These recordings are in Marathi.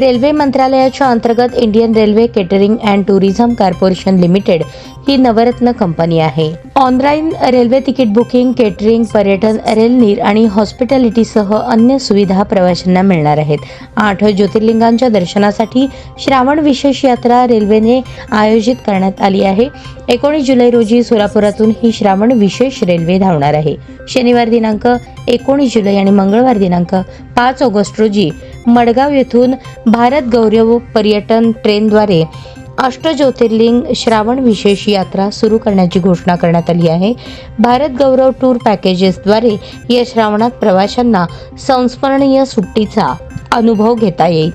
रेल्वे मंत्रालयाच्या अंतर्गत Indian railway catering and tourism corporation limited ही नवरत्न कंपनी आहे. Online railway ticket booking catering पर्यटन रेलनीर आणि हॉस्पिटॅलिटीसह अन्य सुविधा प्रवाशांना मिळणार आहेत. आठ ज्योतिर्लिंगांच्या दर्शनासाठी श्रावण विशेष यात्रा रेल्वेने आयोजित करण्यात आली आहे. एकोणीस जुलै रोजी सोलापुरातून ही श्रावण विशेष रेल्वे धावणार आहे. शनिवार दिनांक एकोणीस जुलै आणि मंगळवार दिनांक पाच ऑगस्ट रोजी मडगाव येथून भारत गौरव पर्यटन ट्रेनद्वारे अष्टज्योतिर्लिंग श्रावण विशेष यात्रा सुरू करण्याची घोषणा करण्यात आली आहे. भारत गौरव टूर पॅकेजेसद्वारे या श्रावणात प्रवाशांना संस्मरणीय सुट्टीचा अनुभव घेता येईल.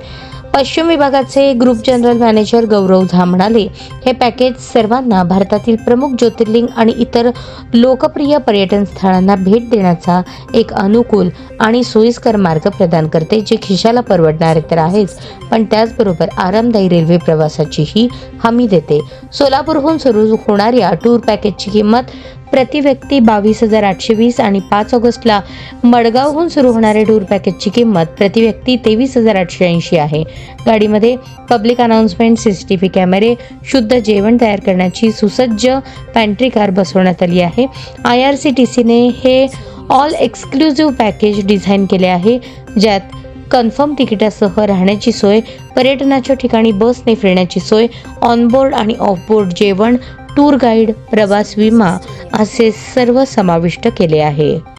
पश्चिम विभागाचे ग्रुप जनरल मॅनेजर गौरव झा म्हणाले हे पॅकेज सर्वांना भारतातील प्रमुख ज्योतिर्लिंग आणि इतर लोकप्रिय पर्यटन स्थळांना भेट देण्याचा एक अनुकूल आणि सोयीस्कर मार्ग प्रदान करते जे खिशाला परवडणारे तर आहेच पण त्याचबरोबर आरामदायी रेल्वे प्रवासाचीही हमी देते. सोलापूरहून सुरू होणाऱ्या टूर पॅकेजची किंमत प्रति व्यक्ती बावीस हजार आठशे वीस आणि पाच ऑगस्टला मडगावहून सुरू होणाऱ्या टूर पॅकेजची किंमत प्रति व्यक्ती तेवीस हजार आठशे ऐंशी आहे. गाडीमध्ये पब्लिक अनाउन्समेंट सीसीटीव्ही कॅमेरे शुद्ध जेवण तयार करण्याची सुसज्ज पॅन्ट्री कार बसवण्यात आली आहे. आय आर सी टी सीने हे ऑल एक्सक्लुझिव्ह पॅकेज डिझाईन केले आहे ज्यात कन्फर्म तिकिटासह राहण्याची सोय पर्यटनाच्या ठिकाणी बसने फिरण्याची सोय ऑनबोर्ड आणि ऑफबोर्ड जेवण टूर गाईड प्रवास विमा असे सर्व समाविष्ट केले आहे.